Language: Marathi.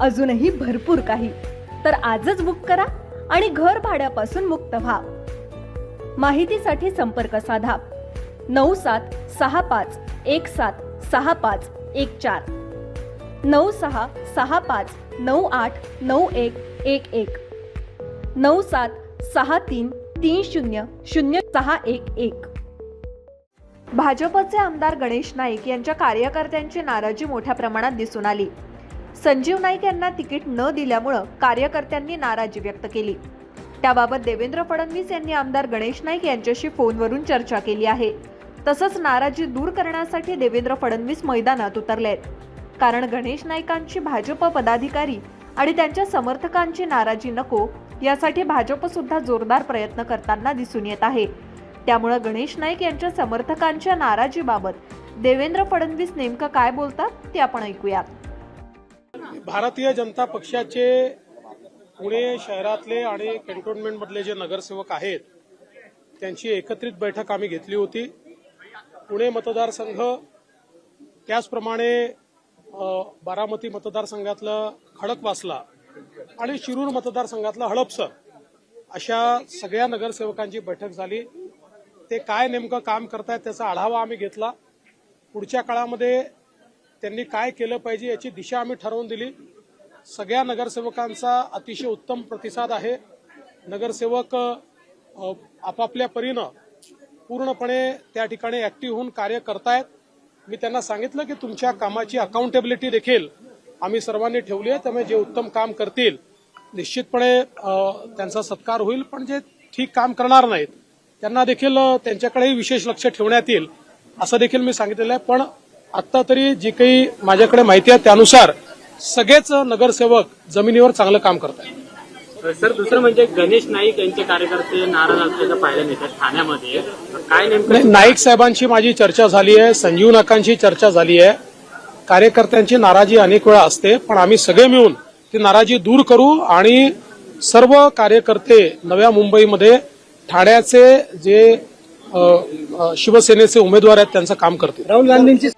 अजूनही भरपूर काही. तर आजच बुक करा आणि घर भाड्यापासून मुक्त व्हा. माहितीसाठी संपर्क साधा. नऊ सात सहा पाच एक सात सहा पाच एक चार. नऊ सहा सहा पाच नऊ आठ नऊ एक एक एक. नऊ सात सहा तीन तीन शून्य शून्य सहा एक एक. भाजपचे आमदार गणेश नाईक यांच्या कार्यकर्त्यांची नाराजी मोठ्या प्रमाणात दिसून आली. संजीव नाईक यांना तिकीट न दिल्यामुळं कार्यकर्त्यांनी नाराजी व्यक्त केली. त्याबाबत देवेंद्र फडणवीस यांनी आमदार गणेश नाईक यांच्याशी फोनवरून चर्चा केली आहे. तसंच नाराजी दूर करण्यासाठी देवेंद्र फडणवीस मैदानात उतरले आहेत कारण गणेश नाईकांची भाजप पदाधिकारी आणि त्यांच्या समर्थकांची नाराजी नको यासाठी भाजप सुद्धा जोरदार प्रयत्न करताना दिसून येत आहे. त्यामुळे गणेश नाईक यांच्या समर्थकांच्या नाराजीबाबत देवेंद्र फडणवीस नेमकं काय बोलतात ते आपण ऐकूयात. भारतीय जनता पक्षाचे पुणे शहरातले आणि कॅन्टोन्मेंटमधले जे नगरसेवक आहेत त्यांची एकत्रित बैठक आम्ही घेतली होती. पुणे मतदारसंघ त्याचप्रमाणे बारामती मतदारसंघातलं खडकवासला आणि शिरूर मतदारसंघातलं हडपसर अशा सगळ्या नगरसेवकांची बैठक झाली. ते काय नेमकं काम करतायत त्याचा आढावा आम्ही घेतला. पुढच्या काळामध्ये त्यांनी काय केलं पाहिजे याची दिशा आम्ही ठरवून दिली. सगळ्या नगरसेवकांचा अतिशय उत्तम प्रतिसाद आहे. नगरसेवक आपापल्या परीनं पूर्णपणे त्या ठिकाणी ऍक्टिव्ह होऊन कार्य करतायत. मी त्यांना सांगितलं की तुमच्या कामाची अकाउंटेबिलिटी देखील आम्ही सर्वांनी ठेवली आहे. त्यामुळे जे उत्तम काम करतील निश्चितपणे त्यांचा सत्कार होईल. पण जे ठीक काम करणार नाहीत त्यांना देखील त्यांच्याकडेही विशेष लक्ष ठेवण्यात येईल असं देखील मी सांगितलेलं आहे. पण आता तरी जी काही माझ्याकडे माहिती आहे त्यानुसार सगळेच नगरसेवक जमिनीवर चांगलं काम करत आहेत. सर दुसरं म्हणजे गणेश नाईक यांचे कार्यकर्ते नाराज असल्याचं पाहायला मिळतात ठाण्यामध्ये. काय नेमकं नाईक साहेबांची माझी चर्चा झाली आहे संजीव नाकांची चर्चा झाली आहे. कार्यकर्त्यांची नाराजी अनेक वेळा असते पण आम्ही सगळे मिळून ती नाराजी दूर करू आणि सर्व कार्यकर्ते नव्या मुंबईमध्ये ठाण्याचे जे शिवसेनेचे उमेदवार आहेत त्यांचं काम करतील. राहुल गांधींची